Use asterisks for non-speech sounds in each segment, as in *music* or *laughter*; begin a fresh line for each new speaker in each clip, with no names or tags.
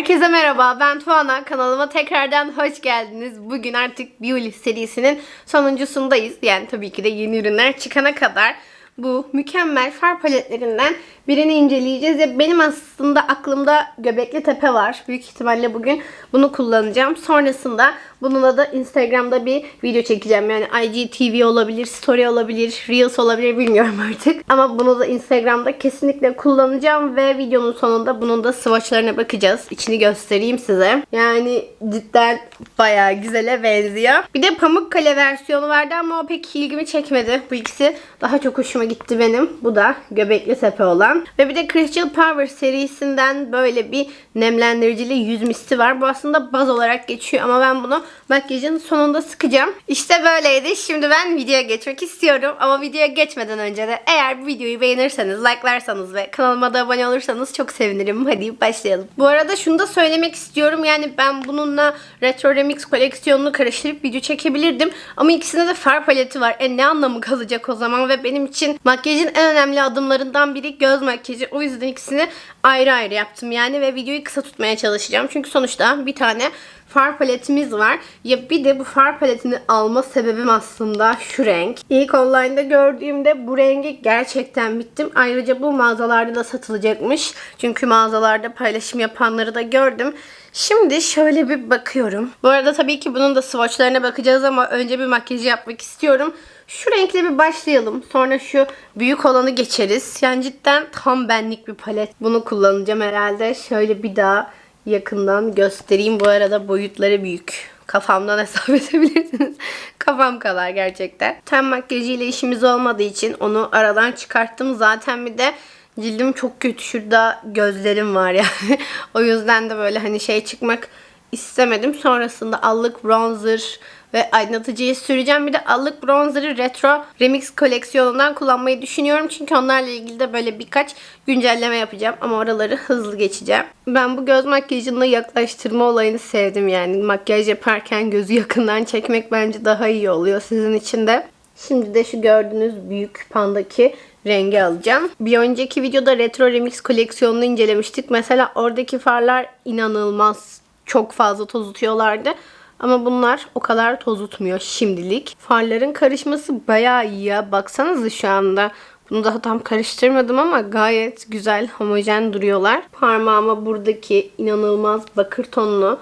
Herkese merhaba ben Tuana kanalıma tekrardan hoş geldiniz. Bugün artık Beauty serisinin sonuncusundayız. Yani tabii ki de yeni ürünler çıkana kadar bu mükemmel far paletlerinden birini inceleyeceğiz. Ya benim aslında aklımda Göbekli Tepe var. Büyük ihtimalle bugün bunu kullanacağım. Sonrasında bununla da Instagram'da bir video çekeceğim. Yani IGTV olabilir, Story olabilir, Reels olabilir bilmiyorum *laughs* artık. Ama bunu da Instagram'da kesinlikle kullanacağım ve videonun sonunda bunun da swatchlarına bakacağız. İçini göstereyim size. Yani cidden bayağı güzele benziyor. Bir de Pamukkale versiyonu vardı ama o pek ilgimi çekmedi. Bu ikisi daha çok hoşuma gitti benim. Bu da Göbekli Tepe olan. Ve bir de Crystal Power serisinden böyle bir nemlendiricili yüz misti var. Bu aslında baz olarak geçiyor ama ben bunu makyajın sonunda sıkacağım. İşte böyleydi. Şimdi ben videoya geçmek istiyorum. Ama videoya geçmeden önce de eğer bu videoyu beğenirseniz, likelarsanız ve kanalıma da abone olursanız çok sevinirim. Hadi başlayalım. Bu arada şunu da söylemek istiyorum. Yani ben bununla Retro Remix koleksiyonunu karıştırıp video çekebilirdim. Ama ikisinde de far paleti var. E ne anlamı kalacak o zaman? Ve benim için makyajın en önemli adımlarından biri göz makyajı. O yüzden ikisini ayrı ayrı yaptım yani ve videoyu kısa tutmaya çalışacağım. Çünkü sonuçta bir tane far paletimiz var. Ya bir de bu far paletini alma sebebim aslında şu renk. İlk online'da gördüğümde bu rengi gerçekten bittim. Ayrıca bu mağazalarda da satılacakmış. Çünkü mağazalarda paylaşım yapanları da gördüm. Şimdi şöyle bir bakıyorum. Bu arada tabii ki bunun da swatchlarına bakacağız ama önce bir makyajı yapmak istiyorum. Şu renkle bir başlayalım. Sonra şu büyük olanı geçeriz. Yani cidden tam benlik bir palet. Bunu kullanacağım herhalde. Şöyle bir daha yakından göstereyim. Bu arada boyutları büyük. Kafamdan *laughs* hesap edebilirsiniz. Kafam kadar gerçekten. Ten makyajıyla işimiz olmadığı için onu aradan çıkarttım. Zaten bir de cildim çok kötü. Şurada gözlerim var yani. *laughs* o yüzden de böyle hani şey çıkmak istemedim. Sonrasında allık bronzer ve aydınlatıcıyı süreceğim. Bir de allık bronzer'ı retro remix koleksiyonundan kullanmayı düşünüyorum. Çünkü onlarla ilgili de böyle birkaç güncelleme yapacağım. Ama oraları hızlı geçeceğim. Ben bu göz makyajında yaklaştırma olayını sevdim yani. Makyaj yaparken gözü yakından çekmek bence daha iyi oluyor sizin için de. Şimdi de şu gördüğünüz büyük pandaki rengi alacağım. Bir önceki videoda Retro Remix koleksiyonunu incelemiştik. Mesela oradaki farlar inanılmaz çok fazla toz tutuyorlardı. Ama bunlar o kadar toz tutmuyor şimdilik. Farların karışması bayağı iyi ya. Baksanıza şu anda. Bunu daha tam karıştırmadım ama gayet güzel, homojen duruyorlar. Parmağıma buradaki inanılmaz bakır tonunu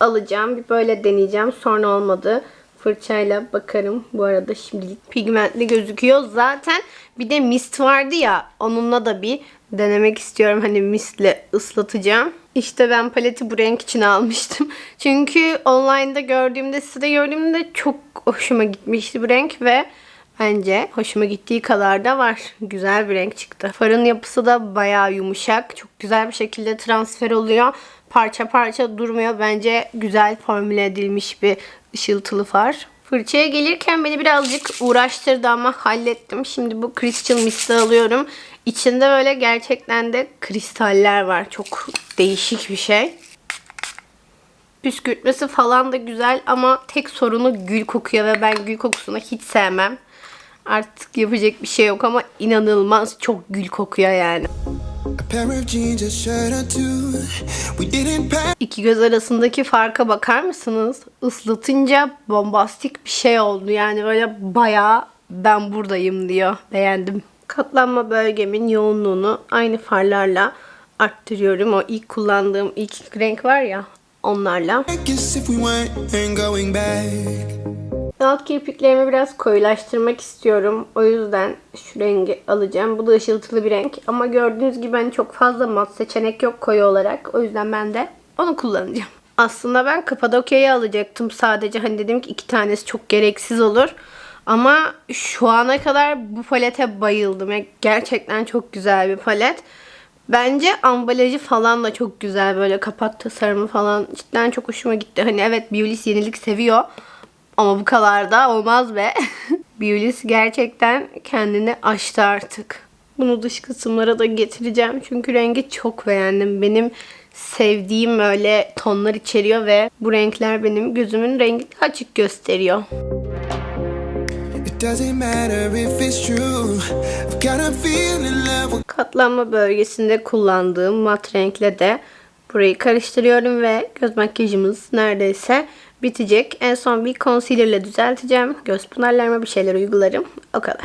alacağım. Bir böyle deneyeceğim. Sonra olmadı. Fırçayla bakarım. Bu arada şimdilik pigmentli gözüküyor. Zaten bir de mist vardı ya. Onunla da bir denemek istiyorum. Hani mistle ıslatacağım. İşte ben paleti bu renk için almıştım. *laughs* Çünkü online'da gördüğümde, sitede gördüğümde çok hoşuma gitmişti bu renk ve bence hoşuma gittiği kadar da var. Güzel bir renk çıktı. Farın yapısı da bayağı yumuşak. Çok güzel bir şekilde transfer oluyor. Parça parça durmuyor. Bence güzel formüle edilmiş bir ışıltılı far. Fırçaya gelirken beni birazcık uğraştırdı ama hallettim. Şimdi bu Crystal Mist'i alıyorum. İçinde böyle gerçekten de kristaller var. Çok değişik bir şey. Püskürtmesi falan da güzel ama tek sorunu gül kokuyor ve ben gül kokusunu hiç sevmem. Artık yapacak bir şey yok ama inanılmaz çok gül kokuyor yani.
A pair of jeans, a shirt or two.
İki göz arasındaki farka bakar mısınız? Islatınca bombastik bir şey oldu. Yani böyle bayağı ben buradayım diyor. Beğendim. Katlanma bölgemin yoğunluğunu aynı farlarla arttırıyorum. O ilk kullandığım ilk renk var ya onlarla. Alt kirpiklerimi biraz koyulaştırmak istiyorum. O yüzden şu rengi alacağım. Bu da ışıltılı bir renk. Ama gördüğünüz gibi hani çok fazla mat seçenek yok koyu olarak. O yüzden ben de onu kullanacağım. Aslında ben Kapadokya'yı alacaktım sadece. Hani dedim ki iki tanesi çok gereksiz olur. Ama şu ana kadar bu palete bayıldım. Yani gerçekten çok güzel bir palet. Bence ambalajı falan da çok güzel. Böyle kapak tasarımı falan cidden çok hoşuma gitti. Hani evet Biolis yenilik seviyor. Ama bu kadar da olmaz be. *laughs* Biolis gerçekten kendini aştı artık. Bunu dış kısımlara da getireceğim. Çünkü rengi çok beğendim. Benim sevdiğim öyle tonlar içeriyor ve bu renkler benim gözümün rengini açık gösteriyor. Katlanma bölgesinde kullandığım mat renkle de Burayı karıştırıyorum ve göz makyajımız neredeyse bitecek. En son bir concealerle düzelteceğim. Göz pınarlarıma bir şeyler uygularım. O kadar.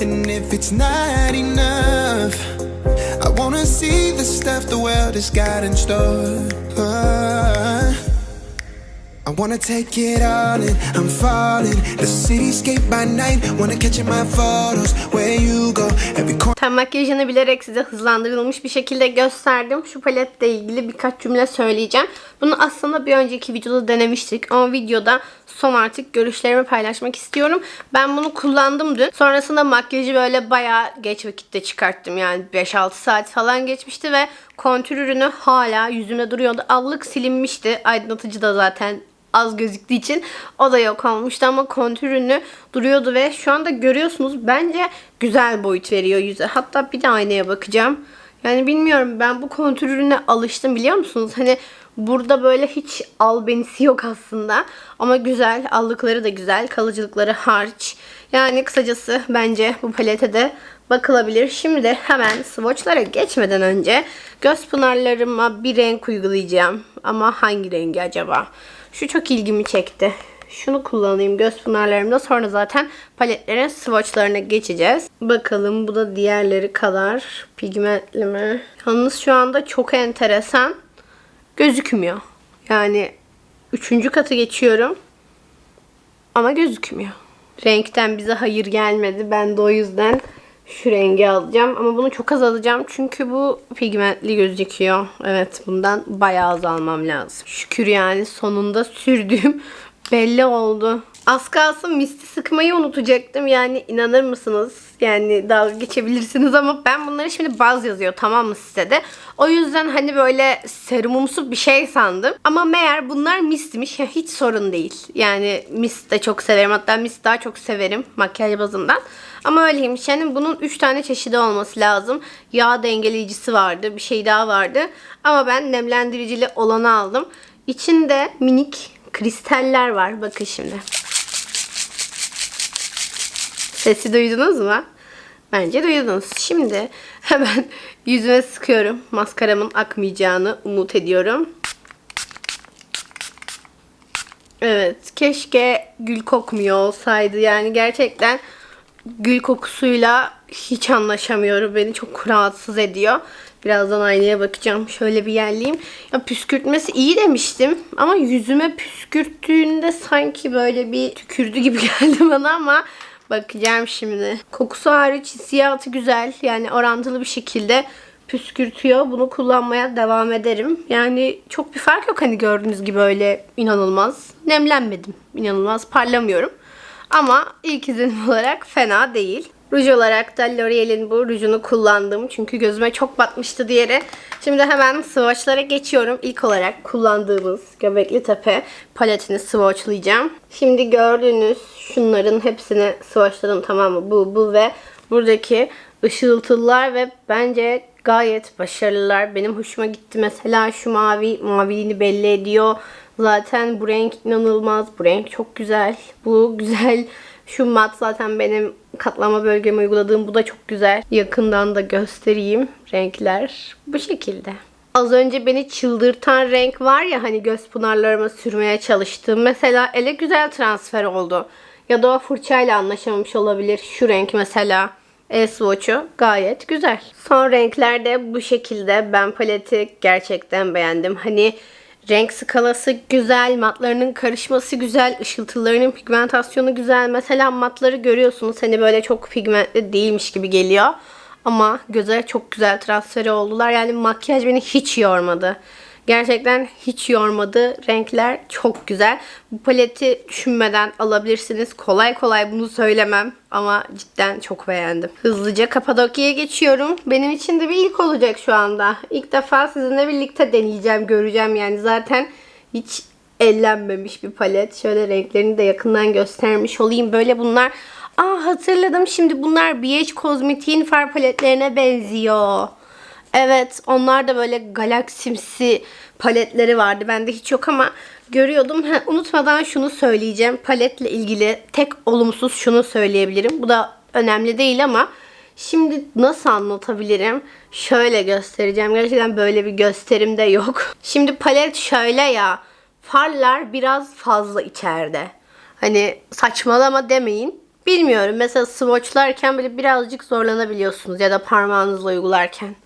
And if it's not enough, I wanna see the stuff the world has got in store. Ah. I wanna take it all in, I'm falling. The cityscape by night, wanna catch my photos. Where you go, every corner.
Ten makyajını bilerek size hızlandırılmış bir şekilde gösterdim. Şu paletle ilgili birkaç cümle söyleyeceğim. Bunu aslında bir önceki videoda denemiştik. Ama videoda son artık görüşlerimi paylaşmak istiyorum. Ben bunu kullandım dün. Sonrasında makyajı böyle bayağı geç vakitte çıkarttım. Yani 5-6 saat falan geçmişti ve kontür ürünü hala yüzümde duruyordu. Allık silinmişti. Aydınlatıcı da zaten az gözüktüğü için o da yok olmuştu ama kontür ürünü duruyordu ve şu anda görüyorsunuz bence güzel boyut veriyor yüze. Hatta bir de aynaya bakacağım. Yani bilmiyorum ben bu kontür ürüne alıştım biliyor musunuz? Hani burada böyle hiç albenisi yok aslında. Ama güzel. Allıkları da güzel. Kalıcılıkları hariç. Yani kısacası bence bu palete de bakılabilir. Şimdi hemen swatchlara geçmeden önce göz pınarlarıma bir renk uygulayacağım. Ama hangi rengi acaba? Şu çok ilgimi çekti. Şunu kullanayım göz pınarlarımda. Sonra zaten paletlerin swatchlarına geçeceğiz. Bakalım bu da diğerleri kadar pigmentli mi? Yalnız şu anda çok enteresan gözükmüyor. Yani üçüncü katı geçiyorum. Ama gözükmüyor. Renkten bize hayır gelmedi. Ben de o yüzden şu rengi alacağım. Ama bunu çok az alacağım. Çünkü bu pigmentli gözüküyor. Evet bundan bayağı az almam lazım. Şükür yani sonunda sürdüğüm *laughs* belli oldu. Az kalsın misti sıkmayı unutacaktım. Yani inanır mısınız? Yani dalga geçebilirsiniz ama ben bunları şimdi baz yazıyor tamam mı size de. O yüzden hani böyle serumumsu bir şey sandım. Ama meğer bunlar mistmiş. Ya hiç sorun değil. Yani mist de çok severim. Hatta mist daha çok severim makyaj bazından. Ama öyleymiş. Yani bunun 3 tane çeşidi olması lazım. Yağ dengeleyicisi vardı. Bir şey daha vardı. Ama ben nemlendiricili olanı aldım. İçinde minik kristaller var. Bakın şimdi. Sesi duydunuz mu? Bence duydunuz. Şimdi hemen *laughs* yüzüme sıkıyorum. Maskaramın akmayacağını umut ediyorum. Evet. Keşke gül kokmuyor olsaydı. Yani gerçekten gül kokusuyla hiç anlaşamıyorum. Beni çok rahatsız ediyor. Birazdan aynaya bakacağım. Şöyle bir yerleyeyim. Ya püskürtmesi iyi demiştim. Ama yüzüme püskürttüğünde sanki böyle bir tükürdü gibi *laughs* geldi bana ama bakacağım şimdi. Kokusu hariç hissiyatı güzel. Yani orantılı bir şekilde püskürtüyor. Bunu kullanmaya devam ederim. Yani çok bir fark yok hani gördüğünüz gibi öyle inanılmaz. Nemlenmedim. İnanılmaz parlamıyorum. Ama ilk izlenim olarak fena değil. Ruj olarak da L'Oreal'in bu rujunu kullandım. Çünkü gözüme çok batmıştı diğeri. Şimdi hemen swatchlara geçiyorum. İlk olarak kullandığımız Göbekli Tepe paletini swatchlayacağım. Şimdi gördüğünüz şunların hepsini swatchladım tamam mı? Bu, bu ve buradaki ışıltılar ve bence gayet başarılılar. Benim hoşuma gitti. Mesela şu mavi maviliğini belli ediyor. Zaten bu renk inanılmaz. Bu renk çok güzel. Bu güzel. Şu mat zaten benim katlama bölgeme uyguladığım. Bu da çok güzel. Yakından da göstereyim. Renkler bu şekilde. Az önce beni çıldırtan renk var ya hani göz pınarlarıma sürmeye çalıştığım. Mesela ele güzel transfer oldu. Ya da o fırçayla anlaşamamış olabilir. Şu renk mesela. E-Swatch'u gayet güzel. Son renkler de bu şekilde. Ben paleti gerçekten beğendim. Hani renk skalası güzel, matlarının karışması güzel, ışıltılarının pigmentasyonu güzel. Mesela matları görüyorsunuz hani böyle çok pigmentli değilmiş gibi geliyor. Ama göze çok güzel transferi oldular. Yani makyaj beni hiç yormadı. Gerçekten hiç yormadı. Renkler çok güzel. Bu paleti düşünmeden alabilirsiniz. Kolay kolay bunu söylemem ama cidden çok beğendim. Hızlıca Kapadokya'ya geçiyorum. Benim için de bir ilk olacak şu anda. İlk defa sizinle birlikte deneyeceğim, göreceğim yani zaten hiç ellenmemiş bir palet. Şöyle renklerini de yakından göstermiş olayım. Böyle bunlar Aa hatırladım şimdi bunlar BH Kozmetik'in far paletlerine benziyor. Evet onlar da böyle galaksimsi paletleri vardı. Bende hiç yok ama görüyordum. Ha, unutmadan şunu söyleyeceğim. Paletle ilgili tek olumsuz şunu söyleyebilirim. Bu da önemli değil ama şimdi nasıl anlatabilirim? Şöyle göstereceğim. Gerçekten böyle bir gösterim de yok. *laughs* Şimdi palet şöyle ya. Farlar biraz fazla içeride. Hani saçmalama demeyin. Bilmiyorum. Mesela swatchlarken böyle birazcık zorlanabiliyorsunuz ya da parmağınızla uygularken.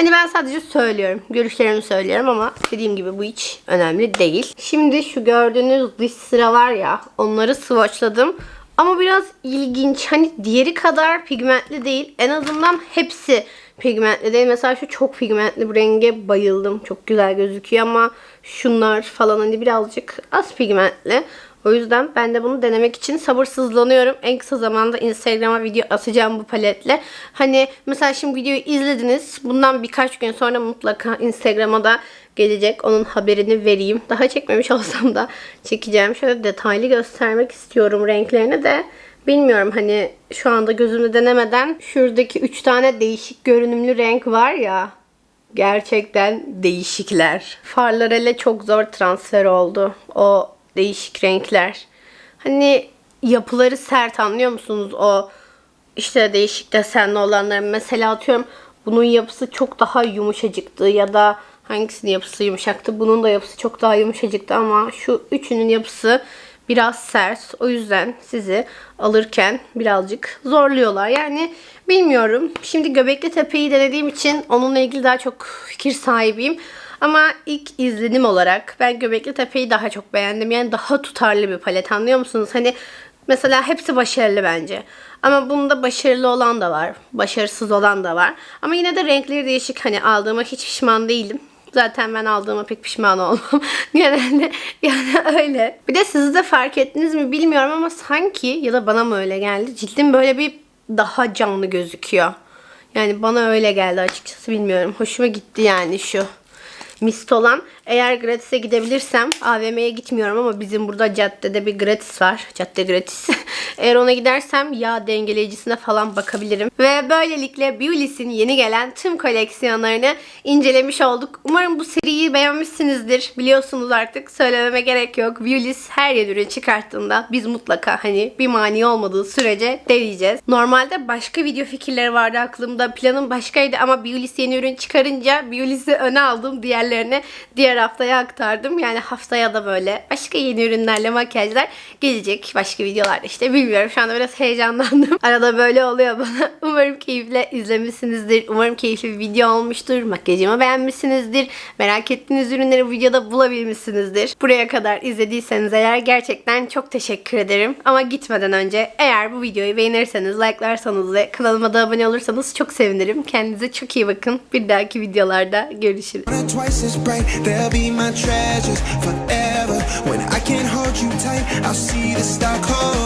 Hani ben sadece söylüyorum. Görüşlerimi söylüyorum ama dediğim gibi bu hiç önemli değil. Şimdi şu gördüğünüz dış sıra var ya onları swatchladım. Ama biraz ilginç. Hani diğeri kadar pigmentli değil. En azından hepsi pigmentli değil. Mesela şu çok pigmentli bu renge bayıldım. Çok güzel gözüküyor ama şunlar falan hani birazcık az pigmentli. O yüzden ben de bunu denemek için sabırsızlanıyorum. En kısa zamanda Instagram'a video atacağım bu paletle. Hani mesela şimdi videoyu izlediniz. Bundan birkaç gün sonra mutlaka Instagram'a da gelecek. Onun haberini vereyim. Daha çekmemiş *laughs* olsam da çekeceğim. Şöyle detaylı göstermek istiyorum renklerini de. Bilmiyorum hani şu anda gözümü denemeden şuradaki 3 tane değişik görünümlü renk var ya. Gerçekten değişikler. Farlar ele çok zor transfer oldu. O değişik renkler. Hani yapıları sert anlıyor musunuz? O işte değişik desenli olanların mesela atıyorum bunun yapısı çok daha yumuşacıktı ya da hangisinin yapısı yumuşaktı? Bunun da yapısı çok daha yumuşacıktı ama şu üçünün yapısı biraz sert. O yüzden sizi alırken birazcık zorluyorlar. Yani bilmiyorum. Şimdi Göbekli Tepe'yi denediğim için onunla ilgili daha çok fikir sahibiyim. Ama ilk izlenim olarak ben Göbekli Tepe'yi daha çok beğendim. Yani daha tutarlı bir palet anlıyor musunuz? Hani mesela hepsi başarılı bence. Ama bunda başarılı olan da var. Başarısız olan da var. Ama yine de renkleri değişik. Hani aldığıma hiç pişman değilim. Zaten ben aldığıma pek pişman olmam. *laughs* Genelde yani öyle. Bir de siz de fark ettiniz mi bilmiyorum ama sanki ya da bana mı öyle geldi? Cildim böyle bir daha canlı gözüküyor. Yani bana öyle geldi açıkçası bilmiyorum. Hoşuma gitti yani şu mist olan. Eğer gratis'e gidebilirsem AVM'ye gitmiyorum ama bizim burada caddede bir gratis var. Cadde gratis. *laughs* Eğer ona gidersem yağ dengeleyicisine falan bakabilirim. Ve böylelikle Beulis'in yeni gelen tüm koleksiyonlarını incelemiş olduk. Umarım bu seriyi beğenmişsinizdir. Biliyorsunuz artık söylememe gerek yok. Beulis her yeni ürün çıkarttığında biz mutlaka hani bir mani olmadığı sürece deneyeceğiz. Normalde başka video fikirleri vardı aklımda. Planım başkaydı ama Beulis yeni ürün çıkarınca Beulis'i öne aldım. Diğerlerini diğer haftaya aktardım. Yani haftaya da böyle başka yeni ürünlerle makyajlar gelecek. Başka videolarda işte bilmiyorum. Şu anda biraz heyecanlandım. *laughs* Arada böyle oluyor bana. *laughs* Umarım keyifle izlemişsinizdir. Umarım keyifli bir video olmuştur. Makyajımı beğenmişsinizdir. Merak ettiğiniz ürünleri videoda bulabilmişsinizdir. Buraya kadar izlediyseniz eğer gerçekten çok teşekkür ederim. Ama gitmeden önce eğer bu videoyu beğenirseniz, like'larsanız ve kanalıma da abone olursanız çok sevinirim. Kendinize çok iyi bakın. Bir dahaki videolarda görüşürüz.
They'll be my treasures forever. When I can't hold you tight, I'll see the star cold.